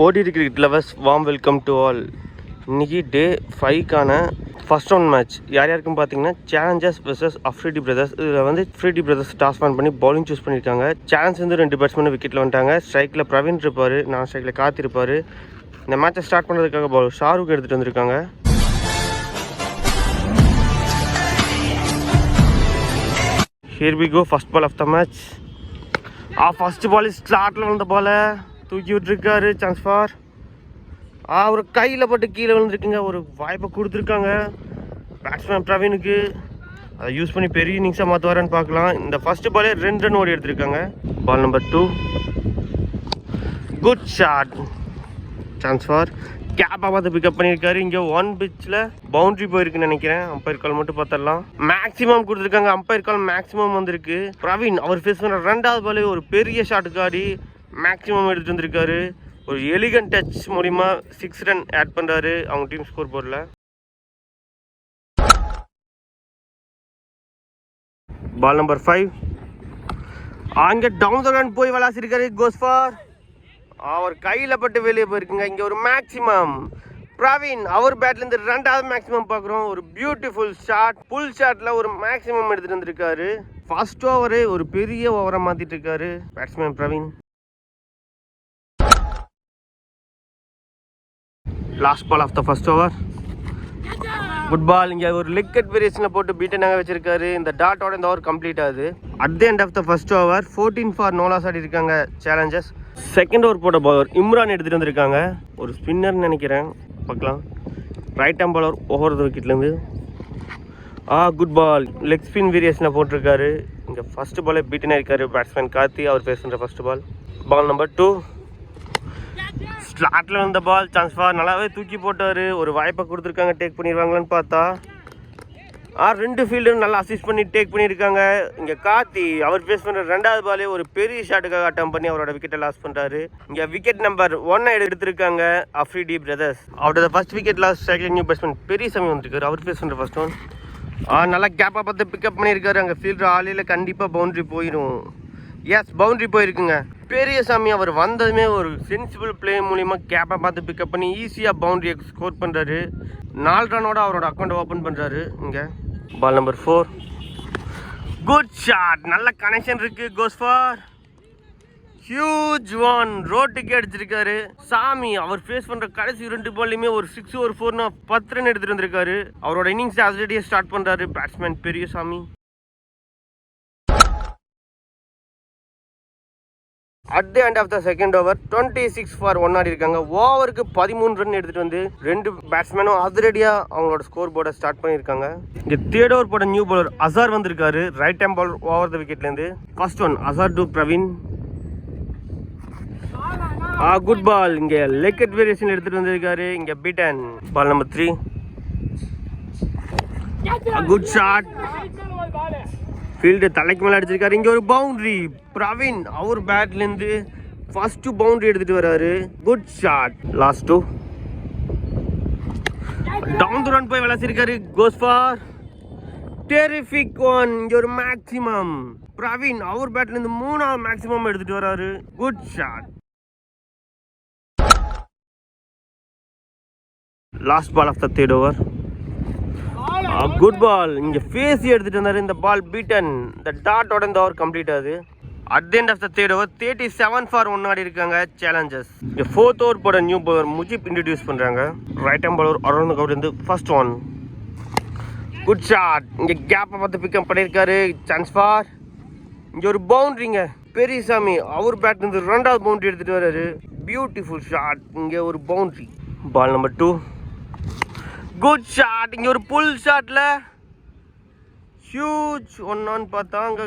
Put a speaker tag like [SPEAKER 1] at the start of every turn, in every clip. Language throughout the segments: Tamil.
[SPEAKER 1] OTT cricket lovers warm welcome to all இன்னைக்கு டே ஃபைவ்க்கான ஃபர்ஸ்ட் ரவுண்ட் மேட்ச் யார் யாருக்கும் பார்த்தீங்கன்னா சேலஞ்சர்ஸ் வெர்சஸ் அஃப்ரிடி பிரதர்ஸ் இதில் வந்து ஃப்ரீடி பிரதர்ஸ் டாஸ் பான் பண்ணி பவுலிங் சூஸ் பண்ணியிருக்காங்க. சேலஞ்ச் வந்து ரெண்டு பேட்ஸ்மேன் விக்கெட்டில் வந்துட்டாங்க. ஸ்ட்ரைக்கில் பிரவீன் இருப்பார் நான் ஸ்ட்ரைக்கில் காத்திருப்பார் இந்த மேட்சை ஸ்டார்ட் பண்ணுறதுக்காக பவுல் ஷாருக் எடுத்துகிட்டு வந்திருக்காங்க. Here we go first ball of the match ah first ball ஸ்லாட்டில் வந்த பால தூக்கி விட்டுருக்காரு சான்ஸ் ஃபார் ஆ ஒரு கையில் பட்டு கீழே விழுந்துருக்குங்க. ஒரு வாய்ப்பை கொடுத்துருக்காங்க. பேட்ஸ்மேன் பிரவீனுக்கு அதை யூஸ் பண்ணி பெரிய இன்னிங்ஸாக மாற்றுவாரான்னு பார்க்கலாம். இந்த ஃபஸ்ட்டு பாலே ரெண்டு ரன் ஓடி எடுத்திருக்காங்க. Ball number two good shot chance for கேப்பாக பார்த்து பிக்கப் பண்ணியிருக்காரு. இங்கே ஒன் பிச்சில் பவுண்ட்ரி போயிருக்குன்னு நினைக்கிறேன். அம்பையர் கால் மட்டும் பார்த்துடலாம். மேக்ஸிமம் கொடுத்துருக்காங்க. அம்பையர் கால் மேக்ஸிமம் வந்திருக்கு. பிரவீன் அவர் ஃபேஸ் பண்ண ரெண்டாவது பாலே ஒரு பெரிய ஷாட்டுக்கு ஆடி மேக்ஸிமம் எடுத்துட்டு வந்திருக்காரு. ஒரு எலிகன் டச் மூலிமா சிக்ஸ் ரன் ஆட் பண்ணுறாரு அவங்க டீம் ஸ்கோர் போர்டில் பால் நம்பர் ஃபைவ் அங்கே டவுன் த ரன் போய் விளாசிருக்காரு கோஸ் ஃபார் அவர் கையில் பட்டு வெளியே போயிருக்குங்க. இங்கே ஒரு மேக்ஸிமம் பிரவீன் அவர் பேட்லேருந்து ரெண்டாவது மேக்ஸிமம் பார்க்குறோம் ஒரு பியூட்டிஃபுல் ஷாட் புல் ஷாட்டில் ஒரு மேக்ஸிமம் எடுத்துகிட்டு வந்திருக்காரு. ஃபர்ஸ்ட் ஓவரு ஒரு பெரிய ஓவரை மாற்றிட்டு இருக்காரு. Batsman Praveen last ball of the first over good ball இங்கே ஒரு லிக்கெட் வேரியேஷனில் போட்டு பீட்டனாக வச்சிருக்காரு. இந்த டாட்டோட இந்த ஓவர் கம்ப்ளீட் ஆகுது. At the end of the first over fourteen for no loss ஆடி இருக்காங்க சேலஞ்சஸ் செகண்ட் ஓவர் போட்ட பவர் இம்ரான் எடுத்துகிட்டு வந்திருக்காங்க. ஒரு ஸ்பின்னர்னு நினைக்கிறேன். பார்க்கலாம். ரைட் ஆம் பாலர் ஓவர் விக்கெட்லேருந்து ஆ குட் பால் லெக் ஸ்பின் வேரியேஷனில் போட்டிருக்காரு. இங்கே ஃபர்ஸ்ட் பாலே பீட்டனாக இருக்காரு பேட்ஸ்மேன் கார்த்தி. அவர் பேசுகிற பண்ணுற first ball ball number two ஸ்லாட்டில் இருந்த பால் சான்ஸ் ஃபார் நல்லாவே தூக்கி போட்டார். ஒரு வாய்ப்பை கொடுத்துருக்காங்க டேக் பண்ணிடுவாங்களான்னு பார்த்தா. ஆ ரெண்டு ஃபீல்டும் நல்லா அசிஸ்ட் பண்ணி டேக் பண்ணியிருக்காங்க. இங்கே கார்த்தி அவர் ஃபேஸ் பண்ணுற ரெண்டாவது பாலே ஒரு பெரிய ஷாட்டுக்காக அட்டம் பண்ணி அவரோட விக்கெட்டை லாஸ் பண்ணுறாரு இங்கே விக்கெட் நம்பர் ஒன்னை எடுத்திருக்காங்க அஃப்ரிடி பிரதர்ஸ் அவரோட ஃபர்ஸ்ட் விக்கெட் லாஸ் ஸ்ட்ரைக்கில் நியூ பேட்ஸ்மேன் பெரிய சமயம் வந்திருக்காரு. அவர் ஃபேஸ் பண்ணுற ஃபர்ஸ்ட் ஒன் ஆ நல்லா கேப்பாக பார்த்து பிக்கப் பண்ணியிருக்காரு. அங்கே ஃபீல்டர் ஆலையில் கண்டிப்பாக பவுண்ட்ரி போயிடும் எஸ் பவுண்ட்ரி போயிருக்குங்க. பெரிய சாமி. அவர் வந்ததுமே ஒரு சென்சிபிள் பிளே மூலிமா கேப்பை பார்த்து பிக்கப் பண்ணி ஈஸியாக பவுண்டரியை ஸ்கோர் பண்ணுறாரு நாலு ரனோட அவரோட அக்கௌண்ட்டை ஓப்பன் பண்ணுறாரு இங்கே ball number four good shot நல்ல கனெக்ஷன் இருக்கு கோஸ் ஃபார் ஹியூஜ் ஒன் ரோட்டுக்கே அடிச்சிருக்காரு. சாமி அவர் ஃபேஸ் பண்ணுற கடைசி ரெண்டு பால்லையுமே ஒரு சிக்ஸ் ஒரு ஃபோர்னா பத்து ரன் எடுத்துகிட்டு வந்திருக்காரு. அவரோட இன்னிங்ஸ் ஆல்ரெடியே ஸ்டார்ட் பண்ணுறாரு பேட்ஸ்மேன் பெரிய at the end of the second over twenty six for one ஆடி இருக்காங்க. ஓவருக்கு பதிமூணு ரன் எடுத்துட்டு வந்து ரெண்டு பேட்ஸ்மேனும் அதிரடியாக அவங்களோட ஸ்கோர் போர்டை ஸ்டார்ட் பண்ணியிருக்காங்க. இங்கே தேர்ட் ஓவர் போட நியூ பவுலர் அசார் வந்திருக்காரு. Right time ball over the விக்கெட்லேருந்து first one Azhar to Praveen ah good ball இங்கே லெக்கெட் வேரியேஷன் எடுத்துட்டு வந்திருக்காரு. இங்கே beaten ball number three good shot field தலைக்கு மேலே அடிச்சிருக்காரு. இங்கே ஒரு பவுண்ட்ரி பிரவீன் அவர் பேட்லேருந்து ஃபஸ்ட்டு பவுண்ட்ரி எடுத்துகிட்டு வர்றாரு good shot last two down run போய் விளாசிருக்காரு கோஸ் ஃபார் டெரிஃபிக் ஒன் இங்கே ஒரு மேக்ஸிமம் பிரவீன் அவர் பேட்லேருந்து மூணாவது மேக்ஸிமம் எடுத்துகிட்டு வர்றாரு good shot last ball of the third over good ball இங்கே ஃபேஸ் எடுத்துட்டு வந்தாரு இந்த பால் பீட்டன் இந்த டாட்டோட இந்த ஓவர் கம்ப்ளீட் ஆகுது. At the end of the third over thirty seven for one ஆடி இருக்காங்க சேலஞ்சஸ் இங்கே ஃபோர்த் ஓவர் போட நியூ பவர் முஜிப் இன்ட்ரடியூஸ் பண்ணுறாங்க ரைட் ஹேம் பாலர் அரௌண்ட் கவுட் இருந்து ஃபர்ஸ்ட் ஒன் குட் ஷாட் இங்கே கேப்பை பார்த்து பிக்கப் பண்ணியிருக்காரு. சான்ஸ் ஃபார் இங்கே ஒரு பவுண்ட்ரிங்க பெரியசாமி அவர் பேட் இருந்து ரெண்டாவது பவுண்டரி எடுத்துகிட்டு வர்றாரு. பியூட்டிஃபுல் ஷாட் இங்கே ஒரு boundary ball number two good shot இங்கே ஒரு புல் ஷாட்டில் ஹியூஜ் ஒன்னான்னு பார்த்தா அங்கே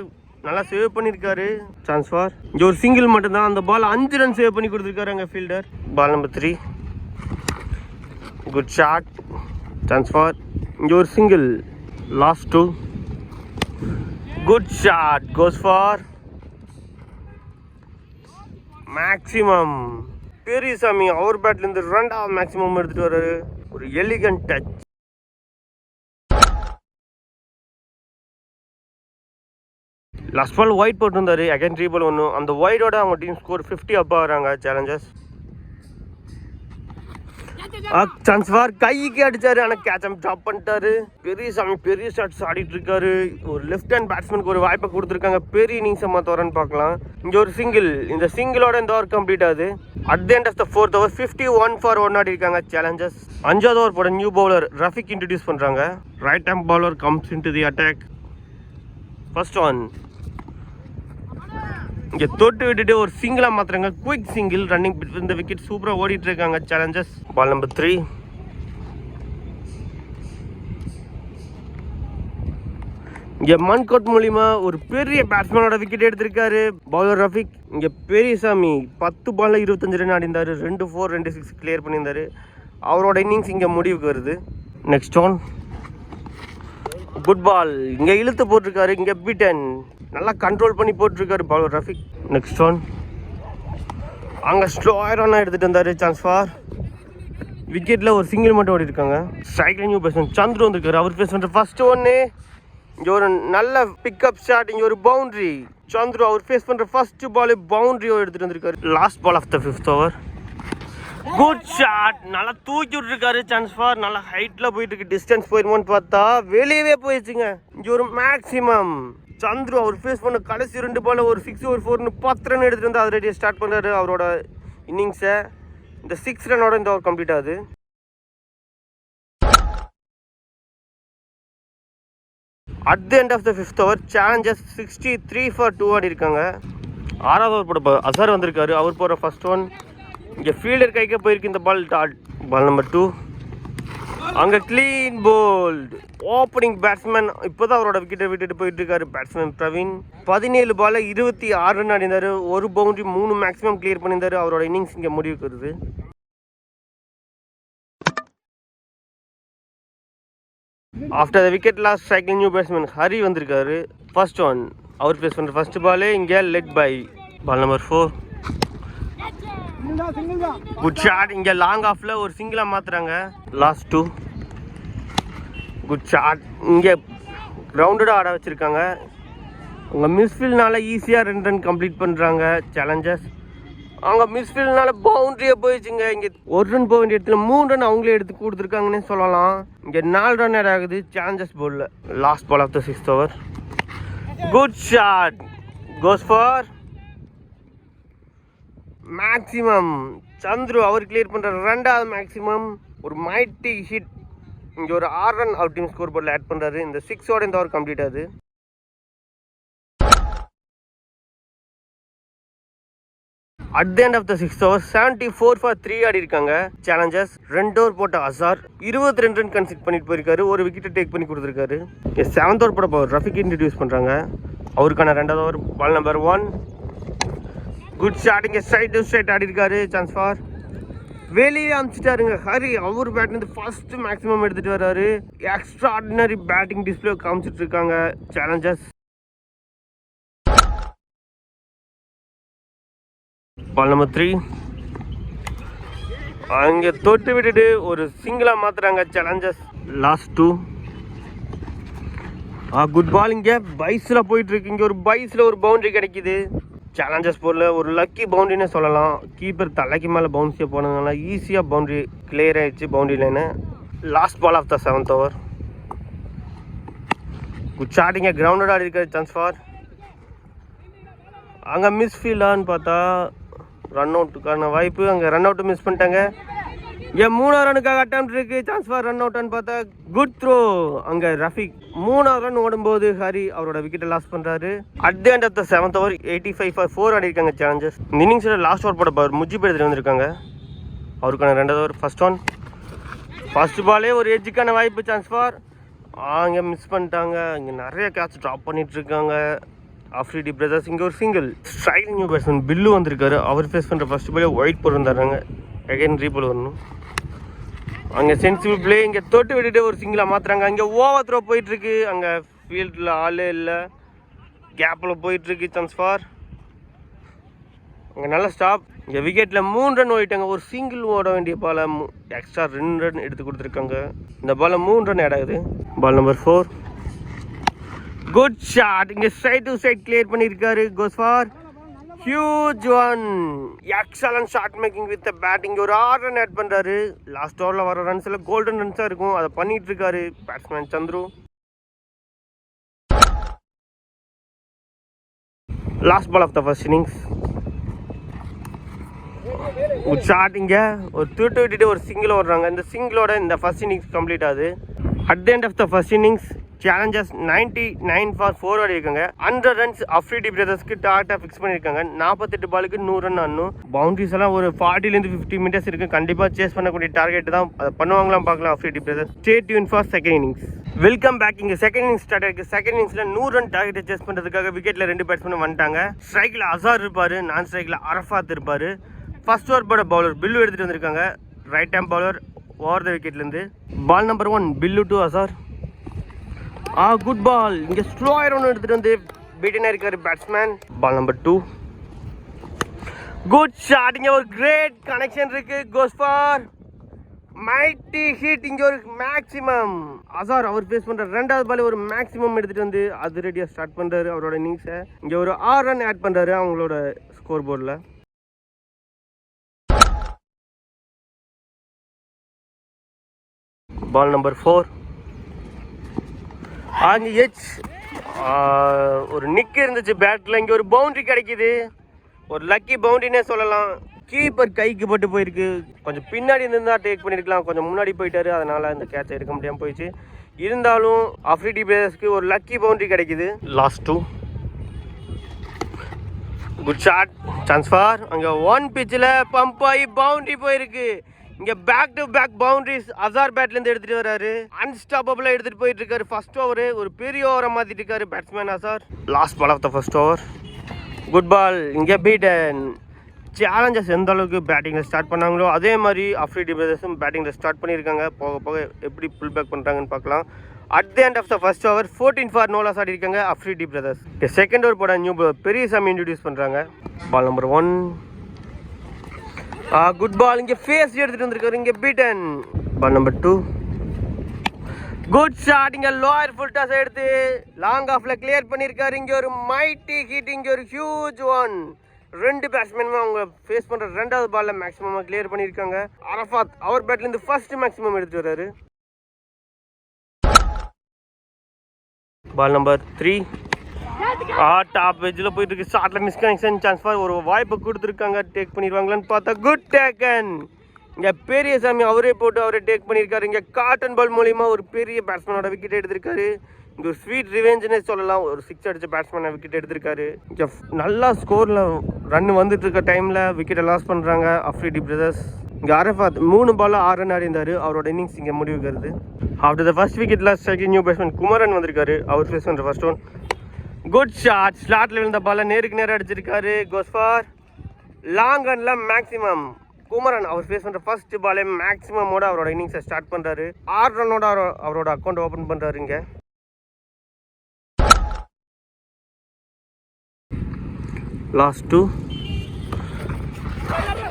[SPEAKER 1] நல்லா சேவ் பண்ணியிருக்காரு சான்ஸ் ஃபார் இங்கே ஒரு சிங்கிள் மட்டும்தான். அந்த பால் அஞ்சு ரன் சேவ் பண்ணி கொடுத்துருக்காரு அங்கே fielder ball number three good shot chance for இங்கே ஒரு single last two good shot goes for maximum Periyasamy அவர் பேட்லேருந்து ரெண்டாவது மேக்ஸிமம் எடுத்துகிட்டு வர்றாரு. ஒரு elegant touch last ball wide போட்டிருந்தாரு அகைன் த்ரீ பால் ஒன்று அந்த ஒயிடோட அவங்க டீம் ஸ்கோர் ஃபிஃப்டி அப்பா வராங்க சேலஞ்சர்ஸ் சான்ஸ் ஃபார் கைக்கு அடிச்சாரு. ஆனா கேட்ச் ட்ராப் பண்ணிட்டாரு. பெரிய சாமி பெரிய ஷாட்ஸ் ஆடிட்டு இருக்காரு ஒரு லெஃப்ட் ஹேண்ட் பேட்ஸ்மேனுக்கு ஒரு வாய்ப்பை கொடுத்துருக்காங்க. பெரிய இன்னிங்ஸ் தோறன்னு பார்க்கலாம். இங்க ஒரு சிங்கிள் இந்த சிங்கிளோட இந்த ஓவர் கம்ப்ளீட் ஆகுது. At the end of the fourth over fifty one for one ஆடி இருக்காங்க சேலஞ்சஸ் அஞ்சாவது ஓவர் போட நியூ பவுலர் ரஃபிக் இன்ட்ரடியூஸ் பண்றாங்க. Right hand bowler comes in to the attack first one இங்கே தொட்டு விட்டுட்டு ஒரு சிங்கிளாக மாத்திரங்க குயிக் சிங்கிள் ரன்னிங் இந்த விக்கெட் சூப்பராக ஓடிட்டு இருக்காங்க சேலஞ்சஸ் பால் நம்பர் த்ரீ இங்கே மன்கோட் மூலிமா ஒரு பெரிய பேட்ஸ்மேனோட விக்கெட் எடுத்திருக்காரு பவுலர் ரஃபிக். இங்கே பெரியசாமி பத்து பாலில் இருபத்தஞ்சு ரன் ஆடிந்தாரு ரெண்டு ஃபோர் ரெண்டு சிக்ஸ் கிளியர் பண்ணியிருந்தாரு. அவரோட இன்னிங்ஸ் இங்கே முடிவுக்கு வருது. நெக்ஸ்ட் ஒன் குட் பால் இங்கே இழுத்து போட்டிருக்காரு இங்கே பீட்டன் நல்லா கண்ட்ரோல் பண்ணி போட்டிருக்காரு பால் ரஃபிக் நெக்ஸ்ட் ஒன் அங்கே ஸ்லோ ஆயிரம்னா எடுத்துகிட்டு வந்தார் சான்ஸ் ஃபார் விக்கெட்டில் ஒரு சிங்கிள் மட்டும் ஓடி இருக்காங்க ஸ்ட்ரைக்ல நியூ பேட்ஸ்மேன் சந்துரு வந்திருக்காரு அவர் பேசுகிற பண்ற ஃபர்ஸ்ட் ஒன்னு இங்கே ஒரு நல்ல பிக்கப் ஷாட் இங்கே ஒரு பவுண்டரி சந்துரு அவர் ஃபேஸ் பண்ணுற ஃபஸ்ட்டு பால் பவுண்ட்ரியோ எடுத்துகிட்டு வந்திருக்காரு. Last ball of the fifth over good shot நல்லா தூக்கி விட்டுருக்காரு சான்ஸ் ஃபார் நல்லா ஹைட்டில் போயிட்டு இருக்கு டிஸ்டன்ஸ் போயிருமோன்னு பார்த்தா வெளியவே போயிடுச்சுங்க. இங்கே ஒரு மேக்ஸிமம் சந்துரு அவர் ஃபேஸ் பண்ண கடைசி ரெண்டு பால் ஒரு சிக்ஸ் ஒரு ஃபோர்னு பத்து ரன் வந்து அது ஸ்டார்ட் பண்றாரு அவரோட இன்னிங்ஸை இந்த சிக்ஸ் ரனோட இந்த ஓவர் கம்ப்ளீட் ஆகுது. At the end of the fifth over challengers sixty three for two ஆடி இருக்காங்க ஆறாவது ஓவர் போட அசார் வந்திருக்காரு. அவர் போகிற ஃபர்ஸ்ட் ஒன் இங்கே ஃபீல்டர் கைக்கே போயிருக்கு இந்த பால் பால் நம்பர் டூ அங்கே க்ளீன் போல்டு ஓப்பனிங் பேட்ஸ்மேன் இப்போ தான் அவரோட விக்கெட்டை விட்டுட்டு போயிட்டு இருக்காரு பேட்ஸ்மேன் பிரவீன். பதினேழு பால இருபத்தி ஆறு ரன் அடிந்தார். ஒரு பவுண்டரி மூணு மேக்ஸிமம் கிளியர் பண்ணியிருந்தார் அவரோட இன்னிங்ஸ் இங்கே முடிவுக்கு வருது. After the wicket lost striking new batsman Hari வந்திருக்காரு. ஃபர்ஸ்ட் ஒன் அவர் பேஸ் பண்ணுற ஃபர்ஸ்ட் பாலே இங்கே leg bye ball number four good shot இங்கே லாங் ஆஃப்ல ஒரு சிங்கிளாக மாத்துறாங்க. லாஸ்ட் டூ குட் ஷாட் இங்கே கிரவுண்டடாக ஆட வச்சுருக்காங்க. உங்க மிஸ்ஃபீல்னால ஈஸியாக ரெண்டு ரன் கம்ப்ளீட் பண்ணுறாங்க சேலஞ்சஸ் அவங்க மிஸ்ஃபீல்னால பவுண்டரியே போயிடுச்சுங்க. இங்கே ஒரு ரன் போக வேண்டிய இடத்துல மூணு ரன் அவங்களே எடுத்து கொடுத்துருக்காங்கன்னே சொல்லலாம். இங்கே நாலு ரன் ஆட் ஆகுது சேலஞ்சஸ் போர்டில் last ball of the sixth over good shot goes for maximum Chandru our clear பண்ணுற ரெண்டாவது மேக்ஸிமம் ஒரு மைட்டி ஹிட் இங்கே ஒரு ஆறு ரன் அவர் டீம் ஸ்கோர் போர்டில் ஆட் பண்ணுறாரு இந்த சிக்ஸோட இந்த ஓவர் கம்ப்ளீட் ஆகுது at the end of the six over seventy four for three ஆடி இருக்காங்க. சேலஞ்சர்ஸ் ரெண்டு ஓவர் போட்ட அசார் இருபத்தி ரெண்டு ரன் கன்சிட் பண்ணிட்டு போயிருக்காரு. ஒரு விக்கெட்டை டேக் பண்ணி கொடுத்துருக்காரு. செவன்த் ஓவர் போட போவர் ரஃபிக் இன்ட்ரடியூஸ் பண்ணுறாங்க அவருக்கான ரெண்டாவது over ball number one good shot இங்கே ஸ்ட்ரைட் டு ஆடி இருக்காரு சான்ஸ் ஃபார் வெளியே அமிச்சிட்டாருங்க ஹரி அவர் பேட்லேருந்து ஃபர்ஸ்ட் மேக்ஸிமம் எடுத்துட்டு வர்றாரு. எக்ஸ்ட்ரா ஆர்டினரி பேட்டிங் டிஸ்பிளே காமிச்சிட்டு இருக்காங்க சேலஞ்சர்ஸ் பால் நம்பர் த்ரீ அங்கே தொட்டு விட்டுட்டு ஒரு சிங்கிளாக மாத்துறாங்க challengers last two ah good ball இங்கே. பைஸில் போயிட்டு இருக்கு. இங்கே ஒரு பைஸில் ஒரு பவுண்டரி கிடைக்குது. சேலஞ்சர்ஸ் போரில் ஒரு லக்கி பவுண்டரின்னு சொல்லலாம். கீப்பர் தலைக்கு மேலே பவுன்ஸியாக போனதுனால ஈஸியாக பவுண்டரி கிளியர் ஆகிடுச்சு boundary line last ball of the seventh over good ஷாட்டிங்க grounded ஆடி இருக்கிற சான்ஸ் ஃபார் அங்கே மிஸ் ஃபீல்டான்னு பார்த்தா ரன் அவுட்டுக்கான வாய்ப்பு. அங்கே ரன் அவுட்டு மிஸ் பண்ணிட்டாங்க. இங்கே மூணாவது ரனுக்காக அட்டம் இருக்கு. சான்ஸ் ஃபார் ரன் அவுட்னு பார்த்தா குட் த்ரோ அங்கே ரஃபிக் மூணாவது ரன் ஓடும்போது ஹரி அவரோட விக்கெட்டை லாஸ் பண்ணுறாரு at the end of the seventh over eighty five for four ஆடி இருக்காங்க சேலஞ்சஸ் இன்னிங்ஸில் லாஸ்ட் ஓவர் போட பார் முஜிப் எடுத்துட்டு வந்திருக்காங்க. அவருக்கான ரெண்டாவது ஓவர் ஃபர்ஸ்ட் ஒன் ஃபர்ஸ்ட் பாலே ஒரு எஜ்ஜுக்கான வாய்ப்பு சான்ஸ் ஃபார் அங்கே மிஸ் பண்ணிட்டாங்க. இங்கே நிறைய கேட்ச் ட்ராப் பண்ணிட்டு இருக்காங்க ஆஃப்ரிடி பிரதர்ஸ் இங்கே ஒரு single strike new batsman Billu வந்திருக்காரு. அவர் ஃபேஸ் பண்ணுற ஃபர்ஸ்ட் பாலே ஒயிட் போட்டுருந்தாருங்க. அகைன் ரீபோல் வரணும். அங்கே சென்சிபிள் பிளே இங்கே தொட்டு விட்டுட்டு ஒரு சிங்கிளாக மாற்றுறாங்க அங்கே ஓவர் த்ரோ போயிட்டுருக்கு. அங்கே ஃபீல்டில் ஆளே இல்லை. கேப்பில் போயிட்டுருக்கு சான்ஸ் ஃபார் அங்கே நல்ல ஸ்டாப் இங்கே விக்கெட்டில் மூணு ரன் ஓடிட்டாங்க. ஒரு சிங்கிள் ஓட வேண்டிய பாலை எக்ஸ்ட்ரா ரெண்டு ரன் எடுத்து கொடுத்துருக்காங்க. இந்த பாலை மூணு run add ball number four good shot இங்கே சைட் டு சைட் கிளியர் பண்ணியிருக்காரு goes for huge one excellent short making with batting ஒரு ஆறு ரன் ஆட் பண்ணுறாரு லாஸ்ட் ஓவரில் வர ரன்ஸில் கோல்டன் ரன்ஸாக இருக்கும். அதை பண்ணிட்டு இருக்காரு batsman Chandru. Last ball of the first innings ஒரு ஷாட் இங்கே. ஒரு தூட்டு விட்டுட்டு ஒரு சிங்கிள் ஓடுறாங்க. இந்த சிங்கிளோட இந்த ஃபர்ஸ்ட் இன்னிங்ஸ் கம்ப்ளீட் ஆகுது. At the end of the first innings challengers ninety nine for four இருக்காங்க ஹண்ட்ரட் ரன்ஸ் அஃப்ரிடி பிரதர்ஸ்க்கு டாட்டா ஃபிக்ஸ் பண்ணியிருக்காங்க. நாற்பத்தெட்டு பாலுக்கு நூறு ரன் ஆடணும். பவுண்டரிஸ் எல்லாம் ஒரு ஃபார்ட்டிலேருந்து ஃபிஃப்டி மீட்டர்ஸ் இருக்குது கண்டிப்பாக சேஸ் பண்ணக்கூடிய டார்கெட் தான். அதை பண்ணுவாங்களாம் பார்க்கலாம் Afridi brothers stay Yoon for second innings welcome back இங்கே செகண்ட் இன்னிங்ஸ் ஸ்டார்ட் ஆயிருக்கு. செகண்ட் இன்னிங்ஸில் நூறு ரன் டார்கெட் சேஸ் பண்ணுறதுக்காக விக்கெட்டில் ரெண்டு பேட்ஸ்மேன் வந்துட்டாங்க. ஸ்ட்ரைக்கில் அசார் இருப்பார். நான் ஸ்ட்ரைக்கில் அரஃபாத் இருப்பார். ஃபர்ஸ்ட் ஓவர் போட பவுலர் பில்லு எடுத்துகிட்டு வந்திருக்காங்க. Right arm bowler over the விக்கெட்லேருந்து ball number one Billu two Azhar ah good ball இங்கே ஸ்லோ ஒன்று எடுத்துகிட்டு வந்து பீட்டனாக இருக்காரு batsman ball number two good shot இங்கே ஒரு கிரேட் கனெக்ஷன் இருக்கு. கோஸ் ஃபார் மைட்டி ஹீட் இங்கே ஒரு மேக்ஸிமம் அசார் அவர் ஃபேஸ் பண்ணுற ரெண்டாவது பால் ஒரு மேக்ஸிமம் எடுத்துகிட்டு வந்து அது ரெடியாக ஸ்டார்ட் பண்ணுறாரு அவரோட இன்னிங்ஸை இங்கே ஒரு ஆறு ரன் ஆட் பண்ணுறாரு அவங்களோட ஸ்கோர் போர்டில் பால் நம்பர் ஃபோர் அங்கே எச். ஒரு நிக் இருந்துச்சு பேட்டில் இங்கே ஒரு பவுண்டரி கிடைக்குது. ஒரு லக்கி பவுண்டரினே சொல்லலாம். கீப்பர் கைக்கு பட்டு போயிருக்கு. கொஞ்சம் பின்னாடி இருந்து டேக் பண்ணியிருக்கலாம் கொஞ்சம் முன்னாடி போயிட்டாரு. அதனால் இந்த கேட்சை எடுக்க முடியாமல் போயிடுச்சு. இருந்தாலும் அஃப்ரிடி பிளேயர்ஸ்க்கு ஒரு லக்கி பவுண்டரி கிடைக்குது. Last two good shot chance for அங்கே ஒன் பிச்சில் பம்ப் ஆகி பவுண்டரி போயிருக்கு. இங்கே back to back boundaries Azhar பேட்லேருந்து எடுத்துகிட்டு வராரு. அன்ஸ்டாப்பபிளாக எடுத்துகிட்டு போயிட்டு இருக்காரு ஃபர்ஸ்ட் ஓவர் ஒரு பெரிய ஓவரை மாத்திட்டு இருக்காரு batsman Azhar last ball of the first over good ball இங்கே பீட்டன் சேலஞ்சஸ் எந்த அளவுக்கு பேட்டிங்கில் ஸ்டார்ட் பண்ணாங்களோ அதே மாதிரி அஃப்ரிடி பிரதர்ஸும் பேட்டிங்கில் ஸ்டார்ட் பண்ணியிருக்காங்க. போக போக எப்படி புல் பேக் பண்ணுறாங்கன்னு பார்க்கலாம். At the end of the first over fourteen for no loss ஆடி இருக்காங்க அஃப்ரிடி பிரதர்ஸ் செகண்ட் ஓவர் போட நியூ பெரிய சாமி இன்ட்ரடியூஸ் பண்ணுறாங்க ball number one good ball இங்கே ஃபேஸ் எடுத்துகிட்டு வந்திருக்காரு. இங்கே beaten ball number two good shot இங்கே லோயர் ஃபுல் டாஸ் எடுத்து லாங் ஆஃப்ல கிளியர் பண்ணியிருக்காரு இங்கே ஒரு மைட்டி ஹிட் இங்கே ஒரு ஹியூஜ் ஒன் ரெண்டு பேட்ஸ்மேனுமே அவங்க ஃபேஸ் பண்ணுற ரெண்டாவது பாலில் மேக்ஸிமம் கிளியர் பண்ணியிருக்காங்க அரஃபாத் அவர் பேட்லேருந்து ஃபர்ஸ்ட் மேக்ஸிமம் எடுத்து வர்றாரு. பால் நம்பர் த்ரீ டாப் வெஜ்ஜில் போயிட்டு இருக்கு ஷார்ட்ல மிஸ் கனெக்ஷன் ட்ரான்ஸ்ஃபர் ஒரு வாய்ப்பு கொடுத்துருக்காங்க. டேக் பண்ணிடுவாங்களான்னு பார்த்தா குட் டேக்கன் இங்கே பெரியசாமி அவரே போட்டு அவரே டேக் பண்ணியிருக்காரு. இங்கே காட்டன் பால் மூலியமாக ஒரு பெரிய பேட்ஸ்மேனோட விக்கெட் எடுத்திருக்காரு. இங்கே ஒரு ஸ்வீட் ரிவெஞ்சுனே சொல்லலாம். ஒரு சிக்ஸ் அடிச்ச பேட்ஸ்மேனை விக்கெட் எடுத்திருக்காரு. இங்கே நல்லா ஸ்கோரில் ரன் வந்துட்டு இருக்க டைமில் விக்கெட்டை லாஸ் பண்ணுறாங்க அஃப்ரிடி பிரதர்ஸ் இங்கே அரஃபாத் மூணு பால் ஆறு ரன் ஆடிந்தார் அவரோட இன்னிங்ஸ் இங்கே முடிவுக்கிறது after the first wicket lost new batsman Kumaran வந்திருக்காரு. அவர் ஃபேஸ் பண்ணுற ஃபர்ஸ்ட் ஒன் குட் ஷாட் ஸ்லாட்டில் விழுந்த பால நேருக்கு நேரம் அடிச்சிருக்காரு. கோஸ் ஃபார் லாங் ரன்ல மேக்ஸிமம் குமரன் அவர் ஃபேஸ் பண்ணுற ஃபர்ஸ்ட் பாலே மேக்ஸிமமோட அவரோட இன்னிங்ஸை ஸ்டார்ட் பண்ணுறாரு ஆறு ரன்னோட அவரோட அக்கௌண்ட் ஓப்பன் பண்ணுறாரு இங்கே. லாஸ்ட் டூ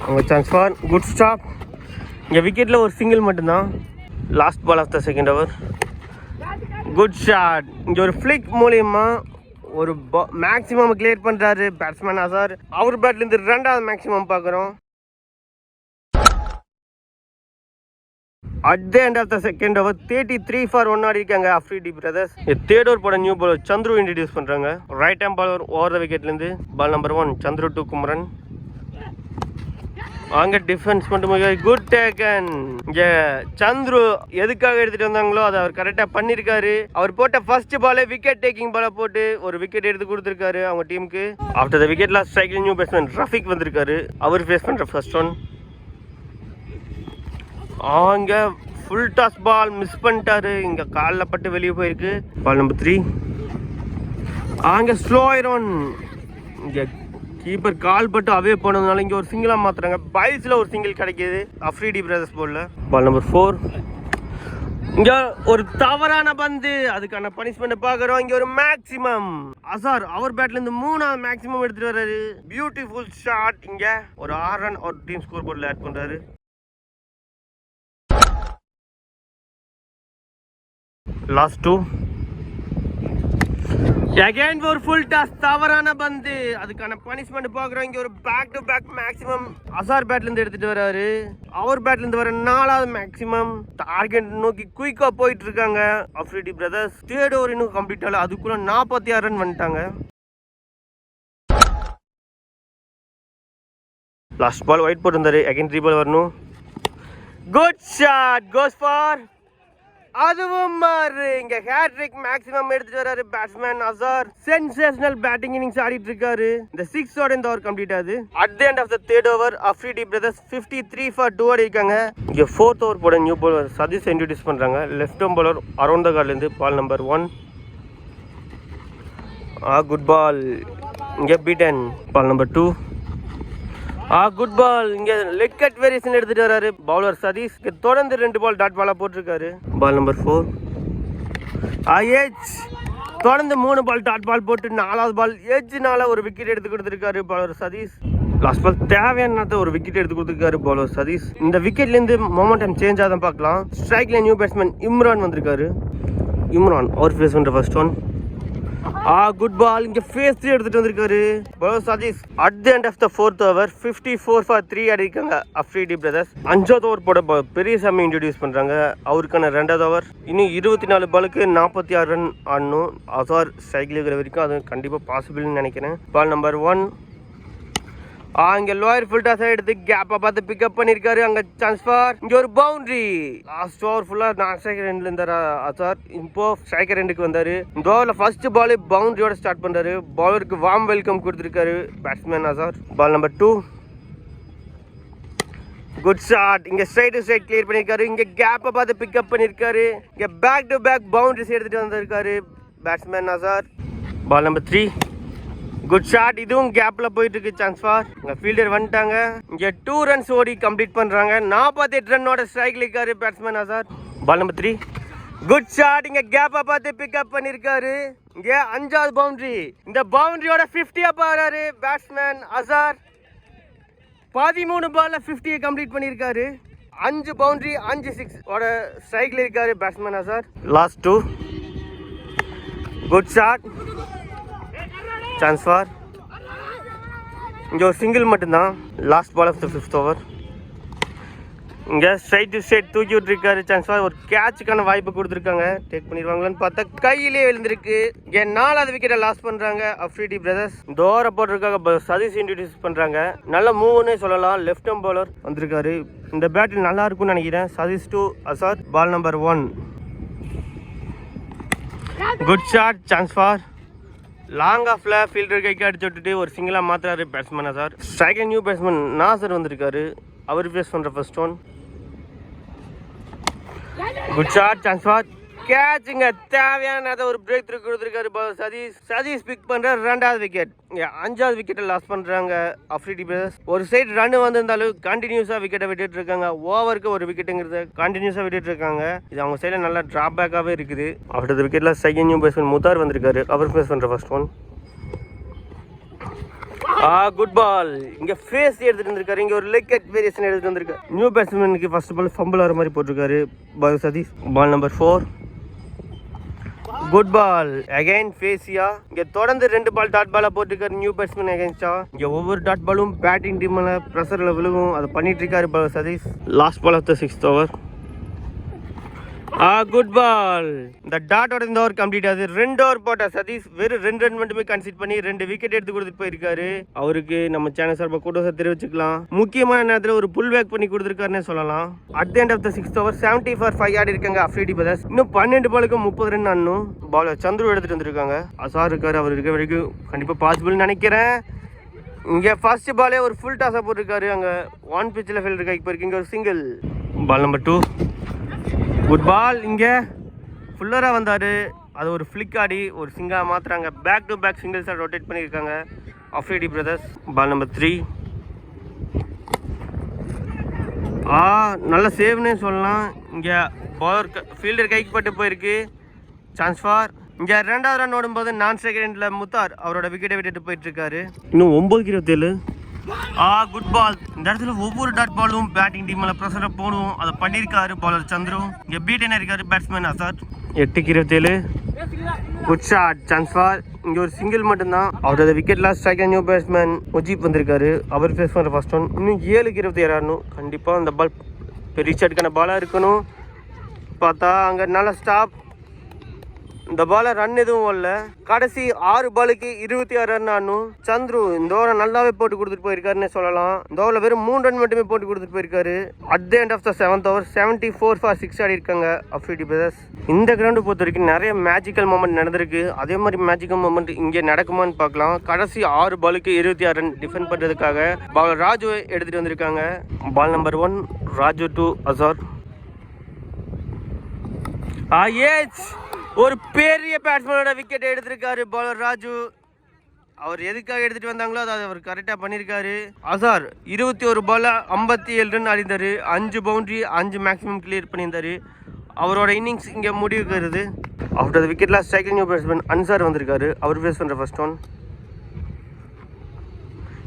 [SPEAKER 1] அவங்க சான்ஸ் ஃபார் குட் ஸ்டாப் இங்கே விக்கெட்டில் ஒரு சிங்கிள் மட்டும்தான். Last ball of the second over good shot இங்கே ஒரு ஃப்ளிக் மூலியமாக ஒரு மேக்ஸிமம் கிளியர் பண்ணுறாரு பேட்ஸ்மேன் சார் அவர் பேட்லேருந்து ரெண்டாவது மேக்ஸிமம் பார்க்குறோம். At the end of the second over thirty three for one ஆடி இருக்காங்க அஃப்ரிடி பிரதர்ஸ் தேர்ட் ஓவர் போட நியூ பாலர் சந்துரு இன்ட்ரடியூஸ் பண்ணுறாங்க right arm bowler over the விக்கெட்லேருந்து ball number one Chandru two Kumaran அங்க டிஃபென்ஸ் மட்டும்? குட் டேக்கன் இங்கே சந்துரு எதுக்காக எடுத்துகிட்டு வந்தாங்களோ அதை அவர் கரெக்டாக பண்ணியிருக்காரு அவர் போட்ட ஃபர்ஸ்ட் பாலே விக்கெட் டேக்கிங் பால போட்டு ஒரு விக்கெட் எடுத்து கொடுத்துருக்காரு அவங்க டீமுக்கு ஆஃப்டர் த விக்கெட் லாஸ்ட் ஸ்ட்ரைக்கில் நியூ பேட்ஸ்மேன் ரஃபிக் வந்திருக்காரு. அவர் ஃபேஸ் பண்ணுற ஃபர்ஸ்ட் ஒன் அவங்க ஃபுல் டாஸ் பால் மிஸ் பண்ணிட்டாரு. இங்கே காலில் பட்டு வெளியே போயிருக்கு. பால் நம்பர் த்ரீ அங்கே ஸ்லோ ஆயிரும் இங்கே கீப்பர் கால் பட்டு அவே போனதுனால இங்க ஒரு சிங்கிளா மாத்துறாங்க. பைஸ்ல ஒரு சிங்கிள் கிடைக்கிது. அஃப்ரிடி பிரதர்ஸ் போல்ல பால் நம்பர் ஃபோர் இங்க ஒரு தவறான பந்து. அதுக்கான பனிஷ்மெண்ட் பாக்குறோம். இங்க ஒரு மேக்ஸிமம் அசார் அவர் பேட்ல இருந்து மூணாவது மேக்ஸிமம் எடுத்துட்டு வர்றாரு. பியூட்டிஃபுல் ஷாட் இங்க ஒரு ஆறு ரன் ஒரு டீம் ஸ்கோர் போர்டில் ஆட் பண்றாரு. லாஸ்ட் டூ அகைன் ஒரு ஃபுல் டாஸ் தவறான பந்து. அதுக்கான பனிஷ்மெண்ட் பார்க்குறோம். இங்கே ஒரு back to back maximum Azhar பேட்ல இருந்து எடுத்துட்டு வராரு. அவர் பேட்ல இருந்து வர நாலாவது மேக்ஸிமம் டார்கெட் நோக்கி குயிக்கா போயிட்டு இருக்காங்க. அஃப்ரிடி பிரதர்ஸ் தேர்ட் ஓவர் இன்னும் கம்ப்ளீட் ஆகல. அதுக்குள்ள நாற்பத்தி ஆறு ரன் வந்துட்டாங்க. லாஸ்ட் பால் ஒயிட் போட்டிருந்தாரு. அகைன் த்ரீ பால் வரணும். குட் ஷாட் கோஸ் ஃபார் அதுவும் மாறு இங்க ஹேட்ரிக் மேக்ஸிமம் எடுத்துட்டு வராரு batsman Azhar sensational batting innings ஆடிட்டு இருக்காரு இந்த சிக்ஸ் ஓட இந்த ஓவர் கம்ப்ளீட் ஆகுது at the end of the third over Afridi brothers fifty three for two ஆடி இருக்காங்க இங்க ஃபோர்த் ஓவர் போட நியூ பாலர் சதீஷ் இன்ட்ரடியூஸ் பண்றாங்க. Left arm bowler around the கார்ட்ல இருந்து ball number one ah good ball இங்க beaten ball number two ah good ball இங்க லெக் கட் வேரியேஷன் எடுத்துட்டு வராரு. பவுலர் சதீஷ். இங்க தொடர்ந்து ரெண்டு பால் டாட் பாலா போட்டிருக்காரு. Ball number four ah edge. தொடர்ந்து மூணு பால் டாட் பால் போட்டு நாலாவது பால் ஏஜ்னால ஒரு விக்கெட் எடுத்து கொடுத்துருக்காரு பவுலர் சதீஷ். லாஸ்ட் பால் தேவையான ஒரு விக்கெட் எடுத்து கொடுத்துருக்காரு பவுலர் சதீஷ். இந்த விக்கெட்ல இருந்து மொமெண்டம் சேஞ்ச் ஆதான் பார்க்கலாம். ஸ்ட்ரைக்ல நியூ பேட்ஸ்மேன் இம்ரான் வந்திருக்காரு. இம்ரான் அவர் ஃபேஸ் பண்ற ஃபர்ஸ்ட் ஒன் ஆ குட் பால் இங்க ஃபேஸ் த்ரீ எடுத்துட்டு வந்திருக்காரு. பலோ Satish at the end of the fourth over fifty four for three அடிக்காங்க Afridi brothers அஞ்சாவது ஓவர் போட ப- பெரியசாமி இன்ட்ரடியூஸ் பண்றாங்க. அவருக்கான ரெண்டாவது ஓவர் இன்னும் இருபத்தி நாலு பாலுக்கு நாற்பத்தி ஆறு ரன் ஆடணும். அசார் சைக்கிள் இருக்கிற வரைக்கும் அது கண்டிப்பாக பாசிபிள்னு நினைக்கிறேன். Ball number one ah lower lower side எடுத்து கேப்பை பார்த்து பிக்கப் பண்ணியிருக்காரு அங்கே சான்ஸ் இங்கே ஒரு பவுண்டரி லாஸ்ட் ஓவர் ஃபுல்லாக நான் ஸ்ட்ரைக்கர் ரெண்டில் இருந்தார் அசார் இப்போ ஸ்ட்ரைக்கர் ரெண்டுக்கு வந்தார். இந்த ஓவரில் ஃபர்ஸ்ட் பாலே பவுண்டரியோட ஸ்டார்ட் பண்றாரு. பவுலருக்கு வார்ம் வெல்கம் கொடுத்துருக்காரு batsman Azhar ball number two good shot இங்க ஸ்ட்ரைட் டு ஸ்ட்ரைட் கிளியர் பண்ணியிருக்காரு இங்க கேப்பை பார்த்து பிக்கப் பண்ணியிருக்காரு இங்க பேக் டு பேக் பவுண்டரிஸ் எடுத்துட்டு வந்திருக்காரு batsman Azhar ball number three good shot இதுவும் கேப்ல போயிட்டு இருக்கு சான்ஸ் ஃபார் இங்க ஃபீல்டர் வந்துட்டாங்க. இங்க டூ ரன்ஸ் ஓடி கம்ப்ளீட் பண்றாங்க. நாற்பத்தி எட்டு ரன்னோட ஸ்ட்ரைக்ல இருக்காரு batsman Azhar ball number three good shot இங்க கேப்பை பார்த்து பிக்கப் பண்ணிருக்காரு. இங்க அஞ்சாவது பவுண்டரி இந்த பவுண்டரியோட பிப்டியா பாடுறாரு பேட்ஸ்மேன் அசார் பதிமூணு பால்ல ஃபிஃப்டியை கம்ப்ளீட் பண்ணியிருக்காரு அஞ்சு பவுண்டரி அஞ்சு சிக்ஸ் ஓட ஸ்ட்ரைக்ல இருக்காரு batsman Azhar last two good shot chance for இங்கே ஒரு சிங்கிள் மட்டும்தான். Last ball of the fifth over இங்கே ஸ்ட்ரைட் டு ஸ்ட்ரைட் தூக்கி விட்டுருக்காரு சான்ஸ் ஃபார் ஒரு கேட்சுக்கான வாய்ப்பு கொடுத்துருக்காங்க. டேக் பண்ணிடுவாங்களான்னு பார்த்தா கையிலே விழுந்திருக்கு. இங்கே நாலாவது விக்கெட்டை லாஸ் பண்ணுறாங்க அஃப்ரிடி பிரதர்ஸ் தோர போட்டிருக்காங்க. ப- சதீஷ் இன்ட்ரடியூஸ் பண்ணுறாங்க நல்ல மூவ்னே சொல்லலாம். லெஃப்ட் ஹம் பவுலர் வந்திருக்காரு. இந்த பேட்டில் நல்லா இருக்கும்னு நினைக்கிறேன். Satish two Azad ball number one good shot chance for long ஆஃப்ல ஃபீல்டர் கைக்கு அடிச்சு விட்டுட்டு ஒரு சிங்கிளாக மாத்துறாரு பேட்ஸ்மேனா sir. Striker new batsman Nasser வந்திருக்காரு. அவர் பேஸ் பண்ணுற first one good shot chance கேட்சுங்க தேவையான ஒரு பிரேக் த்ரூ கொடுத்துருக்காரு. பவுலர் சதீஷ் சதீஷ் பிக் பண்ணுற ரெண்டாவது விக்கெட் அஞ்சாவது விக்கெட்டை லாஸ் பண்ணுறாங்க அஃப்ரிடி பிரதர்ஸ் ஒரு சைடு ரன் வந்திருந்தாலும் கண்டினியூஸாக விக்கெட்டை விட்டுட்டு இருக்காங்க. ஓவருக்கு ஒரு விக்கெட்டுங்கிறத கண்டினியூஸாக விட்டுட்டு இருக்காங்க. இது அவங்க சைடில் நல்லா ட்ராபேக்காகவே இருக்குது. அடுத்த விக்கெட்ல செகண்ட் நியூ பேட்ஸ்மேன் முத்தார் வந்திருக்காரு. அவர் பேஸ் பண்ணுற ஃபர்ஸ்ட் ஒன் ஆ குட் பால் இங்க ஃபேஸ் எடுத்துட்டு வந்திருக்காரு. இங்க ஒரு லெக் கட் வேரியேஷன் எடுத்துட்டு வந்திருக்காரு. நியூ பேட்ஸ்மேனுக்கு ஃபர்ஸ்ட் பால் ஃபம்பிள் வர மாதிரி போட்டிருக்காரு. Ball Satish. Ball number four good ball again fascia இங்க தொடர்ந்து ரெண்டு பால் டாட் பாலா போட்டிருக்காரு நியூ பேட்ஸ்மேன் அகைன்ஸ்டா இங்க ஒவ்வொரு டாட் பாலும் பேட்டிங் டீம்ல பிரஷர்ல விழுகும் அதை பண்ணிட்டு இருக்காரு ball Satish. Last ball of the sixth over ah good ball இந்த டாட்டோட இந்த ஓவர் கம்ப்ளீட் ஆகுது. ரெண்டு ஓவர் போட்ட சதீஷ் வெறும் ரெண்டு ரன் மட்டுமே கன்சிட் பண்ணி ரெண்டு விக்கெட் எடுத்து கொடுத்துட்டு போயிருக்காரு. அவருக்கு நம்ம சேனல் சார்பாக கூட தெரிவிச்சுக்கலாம். முக்கியமான நேரத்தில் ஒரு புல் பேக் பண்ணி கொடுத்துருக்காருன்னே சொல்லலாம். At the end of the sixth over seventy for five ஆடி இருக்காங்க அஃப்ரிடி பிரதர்ஸ் இன்னும் பன்னெண்டு பாலுக்கு முப்பது ரன் ஆடணும் பாலர் சந்துரு எடுத்துட்டு வந்திருக்காங்க. அசார் இருக்காரு அவர் இருக்க வரைக்கும் கண்டிப்பாக பாசிபிள்னு நினைக்கிறேன். இங்கே ஃபர்ஸ்ட் பாலே ஒரு ஃபுல் டாஸாக போட்டிருக்காரு. அங்கே ஒன் பிச்சில் ஃபீல்டர் இப்போ இருக்கு இங்கே ஒரு single ball number two good ball இங்கே. ஃபுல்லராக வந்தார். அது ஒரு ஃப்ளிக் ஆடி ஒரு சிங்கா மாத்துறாங்க. பேக் டு பேக் சிங்கிள்ஸாக ரொட்டேட் பண்ணியிருக்காங்க. Afridi brothers ball number three ah நல்ல சேவ்னே சொல்லலாம். இங்கே பவர் ஃபீல்டர் கைக்கு பட்டு போயிருக்கு. சான்ஸ் ஃபார் இங்கே ரெண்டாவது ரன் ஓடும்போது நான் செகண்டில் முத்தார் அவரோட விக்கெட்டை விட்டுட்டு போயிட்டுருக்காரு. இன்னும் ஒம்பதுக்கு இருபத்தேழு. ஆ குட் பால் இந்த இடத்துல ஒவ்வொரு டாட் பாலும் பேட்டிங் டீம்ல ப்ரெஷரை போடுவோம். அதை பண்ணியிருக்காரு பாலர் சந்துரு. இங்கே பீட் என்ன இருக்காரு பேட்ஸ்மேன் அசாத் எட்டுக்கு இருபத்தேழு. குட் ஷாட் சான்ஸ் ஃபார் இங்கே ஒரு சிங்கிள் மட்டும்தான். அவரோட wicket lost striker new batsman Mujeeb வந்திருக்காரு. அவர் ஃபேஸ் பண்ணுற ஃபர்ஸ்ட் ஒன் இன்னும் ஏழுக்கு இருபத்தி ஏழு கண்டிப்பாக அந்த பால் பெரிய ஷாட்டுக்கான பாலாக இருக்கணும். பார்த்தா அங்கே நல்ல ஸ்டாப் இந்த பால ரன் எதுவும் வரல கடைசி ஆறு பாலுக்கு இருபத்தி ஆறு ரன் ஆடணும் சந்துரு இந்த ஓவரை நல்லாவே போட்டு கொடுத்துட்டு போயிருக்காருன்னு சொல்லலாம். இந்த ஓவரில் வெறும் மூணு ரன் மட்டுமே போட்டு கொடுத்துட்டு போயிருக்காரு. At the end of the seventh over seventy four for six ஆடி இருக்காங்க அஃபிடி பிரதர்ஸ் இந்த கிரவுண்டு பொறுத்த வரைக்கும் நிறைய மேஜிக்கல் மூமெண்ட் நடந்திருக்கு. அதே மாதிரி மேஜிக்கல் மூமெண்ட் இங்கே நடக்குமான்னு பார்க்கலாம். கடைசி ஆறு பாலுக்கு இருபத்தி ஆறு ரன் டிஃபெண்ட் பண்ணுறதுக்காக பால் ராஜுவை எடுத்துகிட்டு வந்திருக்காங்க. Ball number one Raju two Azhar edge ஒரு பெரிய பேட்ஸ்மேனோட விக்கெட் எடுத்திருக்காரு பவுலர் ராஜு. அவர் எதுக்காக எடுத்துட்டு வந்தாங்களோ அதை அவர் கரெக்டாக பண்ணியிருக்காரு அசார் இருபத்தி ஒரு பால்ல ஐம்பத்தி ஏழு ரன் அடிந்தார். அஞ்சு பவுண்ட்ரி அஞ்சு மேக்ஸிமம் கிளியர் பண்ணியிருந்தார். அவரோட இன்னிங்ஸ் இங்கே முடிவுக்கு வருது. ஆஃப்டர் விக்கெட்ல ஸ்ட்ரைக்கிங் நியூ பேட்ஸ்மேன் அன்சார் வந்திருக்காரு. அவர் ஃபேஸ் பண்ணுற ஃபர்ஸ்ட் ஒன்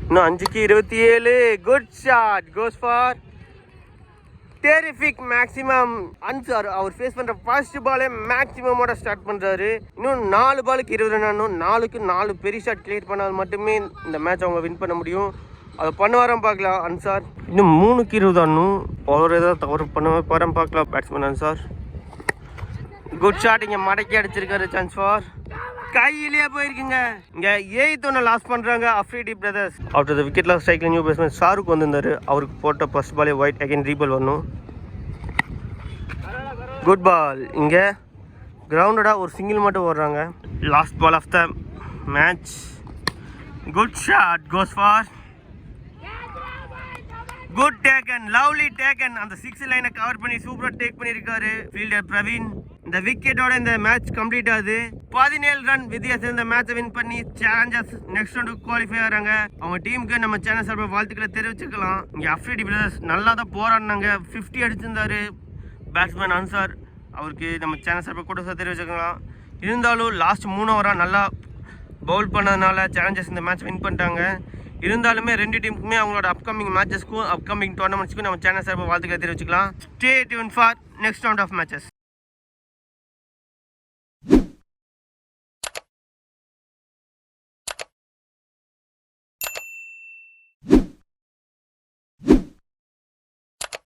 [SPEAKER 1] இன்னும் அஞ்சுக்கு இருபத்தி ஏழு good shot goes for terrific maximum Ansar our face பண்ணுற ஃபர்ஸ்ட் பாலே மேக்ஸிமமோட ஸ்டார்ட் பண்ணுறாரு இன்னும் நாலு பாலுக்கு இருபது ரன் நாலுக்கு நாலு பெரிய ஷாட் கிளியர் பண்ணால் மட்டுமே இந்த மேட்ச் அவங்க வின் பண்ண முடியும். அதை பண்ணுவாராம் பார்க்கலாம் அன்சார் இன்னும் மூணுக்கு இருபது அண்ணும் அவர் ஏதாவது தவறு பண்ண பாரம் பார்க்கலாம் பேட்ஸ்மேன் அன்சார் குட் ஷாட் இங்கே மடக்கி அடிச்சிருக்காரு சான்ஸ் ஃபார் கையிலேயே போயிருக்குங்க. இங்க ஏய் ஒன்று லாஸ் பண்றாங்க Afridi brothers after the wicket loss ஸ்ட்ரைக்ல new batsman Shahrukh வந்திருந்தாரு. அவருக்கு போட்ட ஃபர்ஸ்ட் பாலே ஒயிட் அகைன் ரீபால் வரணும். குட் பால் இங்க கிரவுண்டடா ஒரு சிங்கிள் மட்டும் ஓடுறாங்க. Last ball of the match good shot goes for good taken lovely taken அந்த சிக்ஸ் லைனை கவர் பண்ணி சூப்பராக டேக் பண்ணியிருக்காரு. ஃபீல்டர் பிரவீன் இந்த விக்கெட்டோட இந்த மேட்ச் கம்ப்ளீட் ஆகுது. பதினேழு ரன் வித்தியாசம் இந்த மேட்சை வின் பண்ணி சேலஞ்சர்ஸ் நெக்ஸ்ட் ரவுண்டு குவாலிஃபை ஆகிறாங்க. அவங்க டீமுக்கு நம்ம சேனல் சார்பாக வாழ்த்துக்களை தெரிவிச்சுக்கலாம். இங்கே அஃப்ரிடி பிரதர்ஸ் நல்லா தான் போராடினாங்க. ஃபிஃப்டி அடிச்சிருந்தாரு. பேட்ஸ்மேன் அன்சார் அவருக்கு நம்ம சேனல் சார்பாக கூட தெரிவிச்சுக்கலாம். இருந்தாலும் லாஸ்ட் மூணு ஓவராக நல்லா பவுல் பண்ணதுனால சேலஞ்சர்ஸ் இந்த மேட்ச் வின் பண்ணிட்டாங்க. இருந்தாலுமே ரெண்டு டீமுக்குமே அவங்களோட அப்கமிங் மேட்சஸ்க்கும் அப்கமிங் டோர்னமெண்ட்ஸ்க்கும் நம்ம சேனல் சார்பாக வாழ்த்துக்களை தெரிவிச்சுக்கலாம். Stay tune for next round of matches